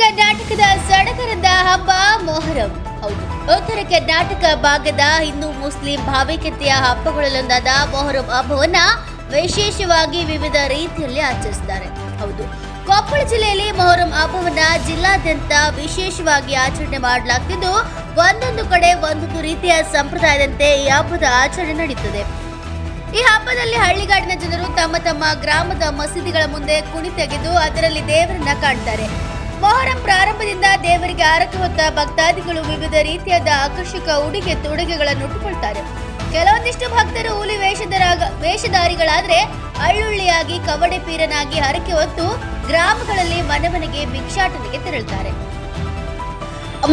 ಕರ್ನಾಟಕದ ಸಡಗರದ ಹಬ್ಬ ಮೊಹರಂ. ಹೌದು ಉತ್ತರ ಕರ್ನಾಟಕ ಭಾಗದ ಹಿಂದೂ ಮುಸ್ಲಿಂ ಭಾವೈಕ್ಯತೆಯ ಹಬ್ಬಗಳಲ್ಲೊಂದಾದ ಮೊಹರಂ ಹಬ್ಬವನ್ನ ವಿಶೇಷವಾಗಿ ವಿವಿಧ ರೀತಿಯಲ್ಲಿ ಆಚರಿಸ್ತಾರೆ ಹೌದು, ಕೊಪ್ಪಳ ಜಿಲ್ಲೆಯಲ್ಲಿ ಮೊಹರಂ ಹಬ್ಬವನ್ನ ಜಿಲ್ಲಾದ್ಯಂತ ವಿಶೇಷವಾಗಿ ಆಚರಣೆ ಮಾಡಲಾಗ್ತಿದ್ದು, ಒಂದೊಂದು ಕಡೆ ಒಂದೊಂದು ರೀತಿಯ ಸಂಪ್ರದಾಯದಂತೆ ಈ ಹಬ್ಬದ ಆಚರಣೆ ನಡೆಯುತ್ತದೆ ಈ ಹಬ್ಬದಲ್ಲಿ ಹಳ್ಳಿಗಾಡಿನ ಜನರು ತಮ್ಮ ತಮ್ಮ ಗ್ರಾಮದ ಮಸೀದಿಗಳ ಮುಂದೆ ಕುಣಿತೆಗೆದು ಅದರಲ್ಲಿ ದೇವರನ್ನ ಕಾಣ್ತಾರೆ. ಮೊಹರಂ ಪ್ರಾರಂಭದಿಂದ ದೇವರಿಗೆ ಆರತಿ ಹೊತ್ತ ಭಕ್ತಾದಿಗಳು ವಿವಿಧ ರೀತಿಯಾದ ಆಕರ್ಷಕ ಉಡುಗೆ ತೊಡುಗೆಗಳನ್ನು ಉಟ್ಟುಕೊಳ್ತಾರೆ. ಕೆಲವೊಂದಿಷ್ಟು ಭಕ್ತರು ಹುಲಿ ವೇಷಧರಾಗ, ವೇಷಧಾರಿಗಳಾದ್ರೆ ಅಳ್ಳುಳ್ಳಿಯಾಗಿ ಕವಡೆ ಪೀರನಾಗಿ ಹರಕೆ ಹೊತ್ತು ಗ್ರಾಮಗಳಲ್ಲಿ ಮನೆ ಮನೆಗೆ ಭಿಕ್ಷಾಟನೆಗೆ ತೆರಳುತ್ತಾರೆ.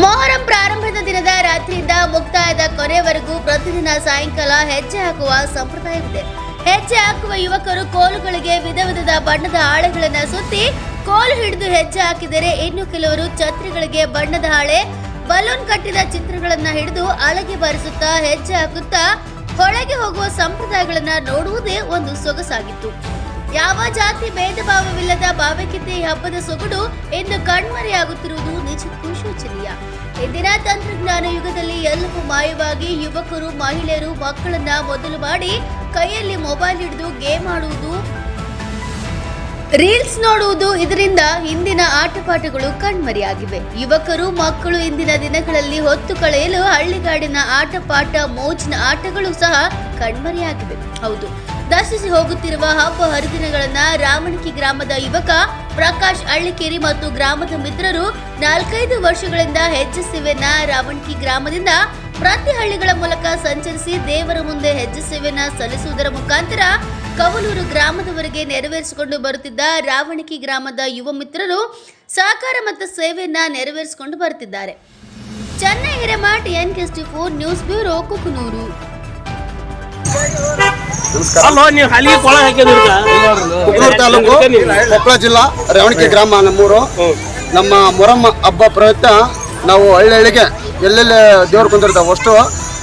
ಮೊಹರಂ ಪ್ರಾರಂಭದ ದಿನದ ರಾತ್ರಿಯಿಂದ ಮುಕ್ತಾಯದ ಕೊನೆವರೆಗೂ ಪ್ರತಿದಿನ ಸಾಯಂಕಾಲ ಹೆಜ್ಜೆ ಹಾಕುವ ಸಂಪ್ರದಾಯವಿದೆ. ಹೆಜ್ಜೆ ಹಾಕುವ ಯುವಕರು ಕೋಲುಗಳಿಗೆ ವಿಧ ವಿಧದ ಬಣ್ಣದ ಆಳೆಗಳನ್ನು ಸುತ್ತಿ ಕೋಲು ಹಿಡಿದು ಹೆಜ್ಜೆ ಹಾಕಿದರೆ ಇನ್ನು ಕೆಲವರು ಛತ್ರಿಗಳಿಗೆ ಬಣ್ಣದ ಹಾಳೆ, ಬಲೂನ್ ಕಟ್ಟಿದ ಚಿತ್ರಗಳನ್ನ ಹಿಡಿದು ಅಳಗೆ ಬಾರಿಸುತ್ತಾ ಹೆಜ್ಜೆ ಹಾಕುತ್ತಾ ಹೊಳಗೆ ಹೋಗುವ ಸಂಪ್ರದಾಯಗಳನ್ನ ನೋಡುವುದೇ ಒಂದು ಸೊಗಸಾಗಿತ್ತು. ಯಾವ ಜಾತಿ ಭೇದ ಭಾವವಿಲ್ಲದ ಭಾವಕ್ಕಿಂತ ಈ ಹಬ್ಬದ ಸೊಗಡು ಇಂದು ಕಣ್ಮರೆಯಾಗುತ್ತಿರುವುದು ನಿಜಕ್ಕೂ ಶೋಚನೀಯ ಇಂದಿನ ತಂತ್ರಜ್ಞಾನ ಯುಗದಲ್ಲಿ ಎಲ್ಲವೂ ಮಾಯವಾಗಿ ಯುವಕರು, ಮಹಿಳೆಯರು ಮಕ್ಕಳನ್ನ ಮೊದಲು ಮಾಡಿ ಕೈಯಲ್ಲಿ ಮೊಬೈಲ್ ಹಿಡಿದು ಗೇಮ್ ಆಡುವುದು ರೀಲ್ಸ್ ನೋಡುವುದು ಇದರಿಂದ ಇಂದಿನ ಆಟಪಾಠಗಳು ಕಣ್ಮರೆಯಾಗಿವೆ. ಯುವಕರು, ಮಕ್ಕಳು ಇಂದಿನ ದಿನಗಳಲ್ಲಿ ಹೊತ್ತು ಕಳೆಯಲು ಹಳ್ಳಿಗಾಡಿನ ಆಟಪಾಠ, ಮೋಜಿನ ಆಟಗಳು ಸಹ ಕಣ್ಮರೆಯಾಗಿವೆ. ಹೌದು ದರ್ಶಿಸಿ ಹೋಗುತ್ತಿರುವ ಹಬ್ಬ ಹರಿದಿನಗಳನ್ನ ರಾಮಣಿಕಿ ಗ್ರಾಮದ ಯುವಕ ಪ್ರಕಾಶ್ ಹಳ್ಳಿಕೇರಿ ಮತ್ತು ಗ್ರಾಮದ ಮಿತ್ರರು ನಾಲ್ಕೈದು ವರ್ಷಗಳಿಂದ ಹೆಜ್ಜೆ ಸೇವೆನ ರಾವಣಕಿ ಗ್ರಾಮದಿಂದ ಪ್ರತಿ ಹಳ್ಳಿಗಳ ಮೂಲಕ ಸಂಚರಿಸಿ ದೇವರ ಮುಂದೆ ಹೆಜ್ಜೆ ಸೇವೆನ ಸಲ್ಲಿಸುವುದರ ಮುಖಾಂತರ ಕವಲೂರು ಗ್ರಾಮದವರೆಗೆ ನೆರವೇರಿಸಿಕೊಂಡು ಬರುತ್ತಿದ್ದ ರಾವಣಕಿ ಗ್ರಾಮದ ಯುವ ಮಿತ್ರರು ಸಹಕಾರ ಮತ್ತು ಸೇವೆಯನ್ನ ನೆರವೇರಿಸಿಕೊಂಡು ಬರುತ್ತಿದ್ದಾರೆ. Chennai Hiremath N four news bureau Kukanur taluk Koppal ಜಿಲ್ಲಾ ರೇವಣಿಕೆ ಗ್ರಾಮ ನಮ್ಮೂರು. ನಮ್ಮ ಮೊರಮ್ಮ ಹಬ್ಬ ಪ್ರಯುಕ್ತ ನಾವು ಹಳ್ಳಿಗೆ ಎಲ್ಲೆಲ್ಲಿ ದೇವ್ರು ಕುಂದಿರ್ತಾವೆ ಅಷ್ಟು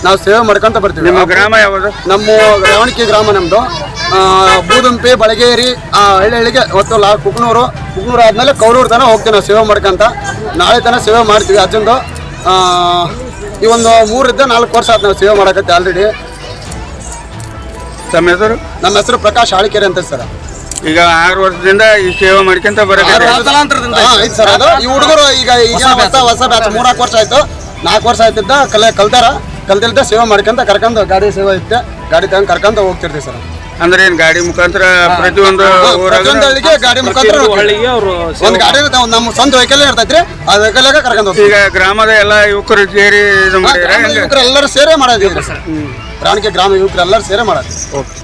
ನಾವು ಸೇವೆ ಮಾಡ್ಕೊಂತ ಬರ್ತೀವಿ. ನಿಮ್ಮ ಗ್ರಾಮ ಯಾವುದು? ನಮ್ಮ ರೇವಣಿಕೆ ಗ್ರಾಮ ನಮ್ಮದು ಬೂದಂಪಿ ಬಳಗೇರಿ ಆ ಹಳ್ಳಿಗೆ ಹೊತ್ತು ಲಾ ಕುಕ್ನೂರು ಕುಕ್ನೂರು ಆದಮೇಲೆ ಕೌರೂರು ತನಕ ಹೋಗ್ತೀವಿ ನಾವು ಸೇವೆ ಮಾಡ್ಕೊಂತ. ನಾಳೆ ತನಕ ಸೇವೆ ಮಾಡ್ತೀವಿ ಅಜ್ಜಂದು ಆ, ಈ ಒಂದು ಮೂರಿಂದ ನಾಲ್ಕು ವರ್ಷ ಆಯ್ತು ನಾವು ಸೇವೆ ಮಾಡಕತ್ತೆ ಆಲ್ರೆಡಿ ನಮ್ಮ ಹೆಸರು? ನಮ್ಮ ಹೆಸರು ಪ್ರಕಾಶ್ ಆಳಿಕೆರೆ ಅಂತ ಸರ್. ಈಗ ಆರು ವರ್ಷದಿಂದ ಈ ಸೇವೆ ಮಾಡ್ಕೊಂತ ಬರೋದು ಹಾ, ಐತ್ ಸರ್. ಅದು ಈ ಹುಡುಗರು ಈಗ ಈಗ ಹೊಸ ಹೊಸ ಬ್ಯಾಚ್ ಮೂರ್ನಾಲ್ಕು ವರ್ಷ ಆಯ್ತು. ನಾಲ್ಕು ವರ್ಷ ಆಯ್ತಿದ್ದ ಕಲೆ ಕಲ್ತಾರ ಕಲ್ತಿಲ್ದ ಸೇವೆ ಮಾಡ್ಕೊಂತ ಕರ್ಕೊಂಡು ಗಾಡಿ ಸೇವೆ ಇತ್ತೆ. ಗಾಡಿ ತಗೊಂಡು ಕರ್ಕೊಂತ ಹೋಗ್ತಿರ್ತೀವಿ ಸರ್. ಅಂದ್ರೆ ಏನ್ ಗಾಡಿ ಮುಖಾಂತರ ಪ್ರತಿಯೊಂದು ಊರಾಗ ಪ್ರತಿಯೊಂದು ಹಳ್ಳಿಗೆ ಗಾಡಿ ಮುಖಾಂತರ ಹಳ್ಳಿಗೆ ಅವರು ಒಂದ್ ಗಾಡಿ ನಮ್ಮ ಸ್ವಂತ ವೆಹಿಕಲ್ ಇರ್ತೈತ್ರಿ ಆ ವೆಹಿಕಲ್ ಕರ್ಕೊಂಡ್ ಹೋಗ್ತೀವಿ. ಈಗ ಗ್ರಾಮದ ಎಲ್ಲ ಯುವಕರು ಸೇರಿ ಇದು ಮಾಡಿದ್ರೆ ಯುವಕರು ಎಲ್ಲರೂ ಸೇರೇ ಮಾಡೋದು ರಾಣಿಕೆ ಗ್ರಾಮ ಯುವಕರು ಎಲ್ಲರೂ ಸೇರೇ ಮಾಡೋದು.